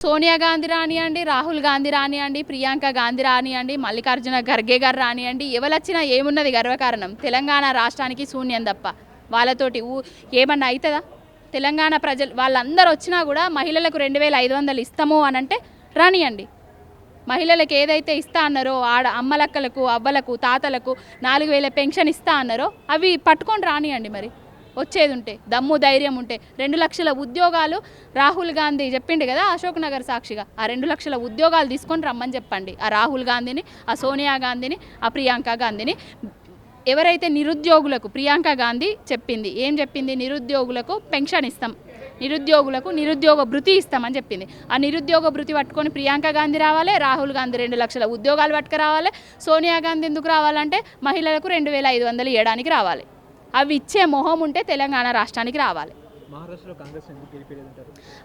సోనియా గాంధీ రానియండి రాహుల్ గాంధీ రానియండి ప్రియాంక గాంధీ రానియండి మల్లికార్జున ఖర్గే గారు రానియండి ఎవరొచ్చినా ఏమున్నది గర్వకారణం. తెలంగాణ రాష్ట్రానికి శూన్యం తప్ప. వాళ్ళతోటి ఊ ఏమన్నా అవుతుందా తెలంగాణ ప్రజలు వాళ్ళందరూ వచ్చినా కూడా మహిళలకు రెండు వేల ఐదు వందలు ఇస్తాము అని అంటే రానియండి మహిళలకు ఏదైతే ఇస్తా అన్నారో ఆడ అమ్మలక్కలకు అవ్వలకు తాతలకు నాలుగు వేల పెన్షన్ ఇస్తా అన్నారో అవి పట్టుకొని రానియండి మరి. వచ్చేది ఉంటే దమ్ము ధైర్యం ఉంటే. రెండు లక్షల ఉద్యోగాలు రాహుల్ గాంధీ చెప్పిండు కదా అశోక్ నగర్ సాక్షిగా. ఆ రెండు లక్షల ఉద్యోగాలు తీసుకొని రమ్మని చెప్పండి. ఆ రాహుల్ గాంధీని ఆ సోనియా గాంధీని ఆ ప్రియాంక గాంధీని. ఎవరైతే నిరుద్యోగులకు ప్రియాంక గాంధీ చెప్పింది ఏం చెప్పింది? నిరుద్యోగులకు పెన్షన్ ఇస్తాం. నిరుద్యోగులకు నిరుద్యోగ భృతి ఇస్తామని చెప్పింది. ఆ నిరుద్యోగ భృతి పట్టుకొని ప్రియాంక గాంధీ రావాలి రాహుల్ గాంధీ రెండు లక్షల ఉద్యోగాలు పట్టుకు రావాలి సోనియా గాంధీ ఎందుకు రావాలంటే మహిళలకు రెండు వేల ఐదు వందలు ఇవ్వడానికి రావాలి. అవి ఇచ్చే మొహం ఉంటే తెలంగాణ రాష్ట్రానికి రావాలి.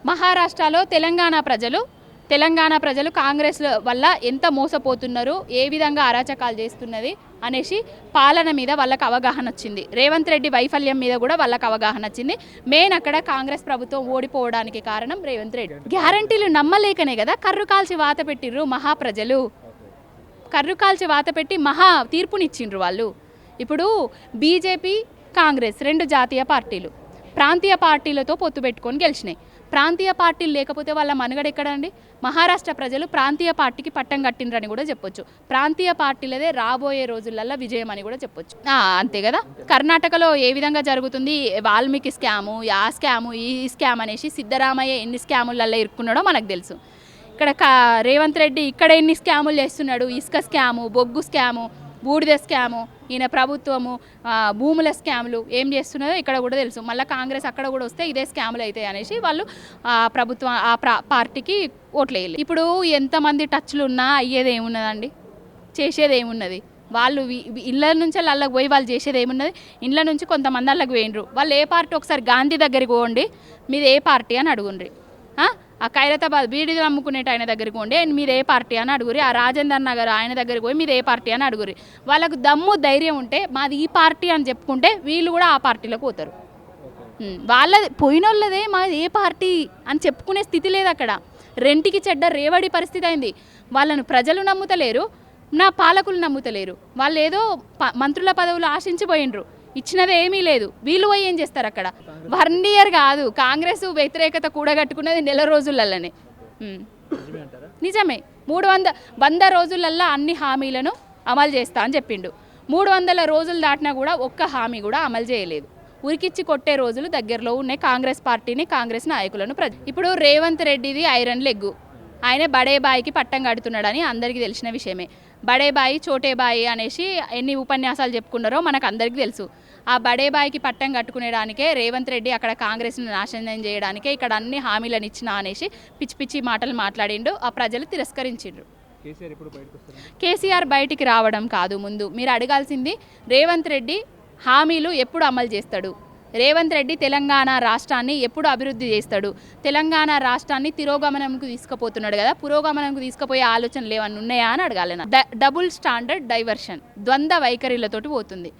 మహారాష్ట్రలో తెలంగాణ ప్రజలు తెలంగాణ ప్రజలు కాంగ్రెస్ వల్ల ఎంత మోసపోతున్నారు ఏ విధంగా అరాచకాలు చేస్తున్నది అనేసి పాలన మీద వాళ్ళకి అవగాహన వచ్చింది. రేవంత్ రెడ్డి వైఫల్యం మీద కూడా వాళ్ళకి అవగాహన వచ్చింది. మెయిన్ అక్కడ కాంగ్రెస్ ప్రభుత్వం ఓడిపోవడానికి కారణం రేవంత్ రెడ్డి. గ్యారంటీలు నమ్మలేకనే కదా కర్రు కాల్చి వాత పెట్టిర్రు మహాప్రజలు కర్రు కాల్చి వాత పెట్టి మహా తీర్పునిచ్చిండ్రు వాళ్ళు. ఇప్పుడు బీజేపీ కాంగ్రెస్ రెండు జాతీయ పార్టీలు. ప్రాంతీయ పార్టీలతో పొత్తు పెట్టుకొని గెలిచినాయి. ప్రాంతీయ పార్టీలు లేకపోతే వాళ్ళ మనుగడ ఎక్కడండి? మహారాష్ట్ర ప్రజలు ప్రాంతీయ పార్టీకి పట్టం కట్టిండ్రని కూడా చెప్పొచ్చు. ప్రాంతీయ పార్టీలదే రాబోయే రోజులలో విజయం అని కూడా చెప్పొచ్చు. అంతే కదా? కర్ణాటకలో ఏ విధంగా జరుగుతుంది? వాల్మీకి స్కాము ఆ స్కాము ఈ స్కామ్ అనేసి సిద్ధరామయ్య ఎన్ని స్కాములలో ఇరుక్కున్నాడో మనకు తెలుసు. ఇక్కడ రేవంత్ రెడ్డి ఇక్కడ ఎన్ని స్కాములు చేస్తున్నాడు? ఇసుక స్కాము బొగ్గు స్కాము బూడిద స్కాము ఈయన ప్రభుత్వము భూముల స్కాములు ఏం చేస్తున్నదో ఇక్కడ కూడా తెలుసు. మళ్ళీ కాంగ్రెస్ అక్కడ కూడా వస్తే ఇదే స్కాములు అవుతాయి అనేసి వాళ్ళు ఆ ప్రభుత్వం ఆ ప్రా పార్టీకి ఓట్లు వేయాలి ఇప్పుడు ఎంతమంది టచ్లు ఉన్నా అయ్యేది ఏమున్నదండి? చేసేది ఏమున్నది? వాళ్ళు ఇళ్ళ నుంచి వాళ్ళకి పోయి వాళ్ళు చేసేది ఏమున్నది? ఇండ్ల నుంచి కొంతమంది వాళ్ళకి పోయినరు వాళ్ళు ఏ పార్టీ? ఒకసారి గాంధీ దగ్గరికి పోండి. మీది ఏ పార్టీ అని అడుగుండ్రి. ఆ? ఖైరతాబాద్ బీడీలు అమ్ముకునేట ఆయన దగ్గరికి పోండి. "ఆయన మీది ఏ పార్టీ అని అడుగురి ఆ రాజేందర్ నగర్ ఆయన దగ్గరికి పోయి మీది ఏ పార్టీ అని అడుగురి వాళ్ళకు దమ్ము ధైర్యం ఉంటే మాది ఈ పార్టీ అని చెప్పుకుంటే వీళ్ళు కూడా ఆ పార్టీలోకి పోతారు. వాళ్ళది పోయినోళ్ళదే మాది ఏ పార్టీ అని చెప్పుకునే స్థితి లేదు అక్కడ. రెంటికి చెడ్డ రేవడి పరిస్థితి అయింది. వాళ్ళను ప్రజలు నమ్ముతలేరు నా పాలకులు నమ్ముతలేరు. వాళ్ళు ఏదో మంత్రుల పదవులు ఆశించిపోయినరు ఇచ్చినది ఏమీ లేదు. వీళ్ళు పోయి ఏం చేస్తారు అక్కడ? వన్ ఇయర్ కాదు. కాంగ్రెస్ వ్యతిరేకత కూడగట్టుకున్నది నెల రోజులలోనే నిజమే నిజమే. మూడు వంద వంద రోజులల్లో అన్ని హామీలను అమలు చేస్తా అని చెప్పిండు. మూడు వందల రోజులు దాటినా కూడా ఒక్క హామీ కూడా అమలు చేయలేదు. ఉరికిచ్చి కొట్టే రోజులు దగ్గరలో ఉన్నాయి. కాంగ్రెస్ పార్టీని కాంగ్రెస్ నాయకులను ప్రజ ఇప్పుడు రేవంత్ రెడ్డిది ఐరన్ లెగ్గు. ఆయన బడే బాయికి పట్టం కడుతున్నాడని అందరికీ తెలిసిన విషయమే. బడే బాయి చోటే బాయి అనేసి ఎన్ని ఉపన్యాసాలు చెప్పుకున్నారో మనకు అందరికీ తెలుసు. ఆ బడే బాయికి పట్టం కట్టుకునేడానికే రేవంత్ రెడ్డి అక్కడ కాంగ్రెస్ని నాశనం చేయడానికే ఇక్కడ అన్ని హామీలను ఇచ్చిన అనేసి పిచ్చి పిచ్చి మాటలు మాట్లాడిండు. ఆ ప్రజలు తిరస్కరించిండ్రు. కేసీఆర్ బయటికి రావడం కాదు ముందు. మీరు అడగాల్సింది రేవంత్ రెడ్డి హామీలు ఎప్పుడు అమలు చేస్తాడు? రేవంత్ రెడ్డి తెలంగాణ రాష్ట్రాన్ని ఎప్పుడు అభివృద్ధి చేస్తాడు? తెలంగాణ రాష్ట్రాన్ని తిరోగమనంకు తీసుకుపోతున్నాడు కదా పురోగమనంకు తీసుకుపోయే ఆలోచనలు ఏమన్నా ఉన్నాయా అని అడగాలి డ- డబుల్ స్టాండర్డ్ డైవర్షన్ ద్వంద్వ వైఖరిలతోటి పోతుంది.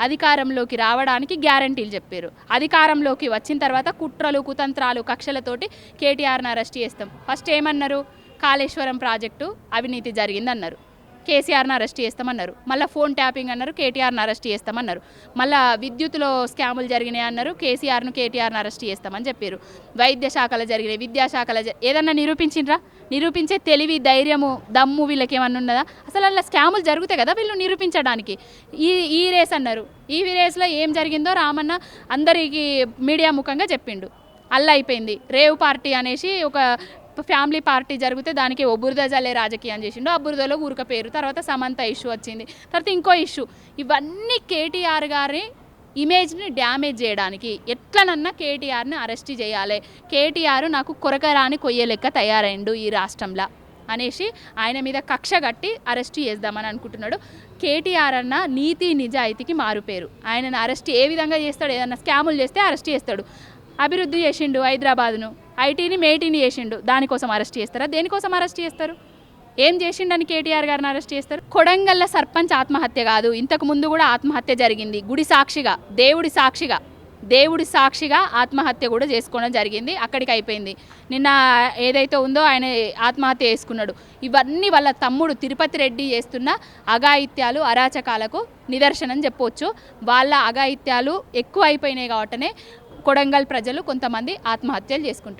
అధికారంలోకి రావడానికి గ్యారంటీలు చెప్పారు. అధికారంలోకి వచ్చిన తర్వాత కుట్రలు కుతంత్రాలు కక్షలతోటి కేటీఆర్ని అరెస్ట్ చేస్తాం. ఫస్ట్ ఏమన్నారు? కాళేశ్వరం ప్రాజెక్టు అవినీతి జరిగిందన్నారు. కేసీఆర్ని అరెస్ట్ చేస్తామన్నారు. మళ్ళీ ఫోన్ ట్యాపింగ్ అన్నారు కేటీఆర్ని అరెస్ట్ చేస్తామన్నారు. మళ్ళీ విద్యుత్లో స్కాములు జరిగినాయి అన్నారు కేసీఆర్ను కేటీఆర్ని అరెస్ట్ చేస్తామని చెప్పారు. వైద్య శాఖలో జరిగినాయి విద్యాశాఖలో ఏదన్నా నిరూపించిండ్రా? నిరూపించే తెలివి ధైర్యము దమ్ము వీళ్ళకి ఏమన్నా ఉన్నదా? అసలు అలా స్కాములు జరుగుతాయి కదా వీళ్ళు నిరూపించడానికి. ఈ ఈ రేస్ అన్నారు. ఈ రేస్లో ఏం జరిగిందో రామన్న అందరికీ మీడియా ముఖంగా చెప్పిండు. అల్ల అయిపోయింది. రేవ్ పార్టీ అనేసి ఒక ఫ్యామిలీ పార్టీ జరిగితే దానికి ఓ బురద జల్లే రాజకీయం చేసిండు. ఆ బురదలో ఊరిక పేరు. తర్వాత సమంత ఇష్యూ వచ్చింది. తర్వాత ఇంకో ఇష్యూ. ఇవన్నీ కేటీఆర్ గారి ఇమేజ్ని డ్యామేజ్ చేయడానికి ఎట్లనన్నా కేటీఆర్ని అరెస్ట్ చేయాలి. కేటీఆర్ నాకు కొరకరాని కొయ్య లెక్క తయారైండు ఈ రాష్ట్రంలో అనేసి ఆయన మీద కక్ష కట్టి అరెస్ట్ చేద్దామని అనుకుంటున్నాడు. కేటీఆర్ అన్న నీతి నిజాయితీకి మారుపేరు. ఆయనను అరెస్ట్ ఏ విధంగా చేస్తాడు ఏదన్నా స్కాములు చేస్తే అరెస్ట్ చేస్తాడు. అభివృద్ధి చేసిండు హైదరాబాద్ను. ఐటీని మేటీని చేసిండు. దానికోసం అరెస్ట్ చేస్తారా? దేనికోసం అరెస్ట్ చేస్తారు? ఏం చేసిండని కేటీఆర్ గారిని అరెస్ట్ చేస్తారు? కొడంగల్ల సర్పంచ్ ఆత్మహత్య కాదు. ఇంతకు ముందు కూడా ఆత్మహత్య జరిగింది. గుడి సాక్షిగా దేవుడి సాక్షిగా దేవుడి సాక్షిగా ఆత్మహత్య కూడా చేసుకోవడం జరిగింది. అక్కడికి అయిపోయింది. నిన్న ఏదైతే ఉందో ఆయన ఆత్మహత్య చేసుకున్నాడు. ఇవన్నీ వాళ్ళ తమ్ముడు తిరుపతి రెడ్డి చేస్తున్న అఘాయిత్యాలు అరాచకాలకు నిదర్శనం చెప్పవచ్చు వాళ్ళ అఘాయిత్యాలు ఎక్కువ అయిపోయినాయి కాబట్టనే కొడంగల్ ప్రజలు కొంతమంది ఆత్మహత్యలు చేసుకుంటారు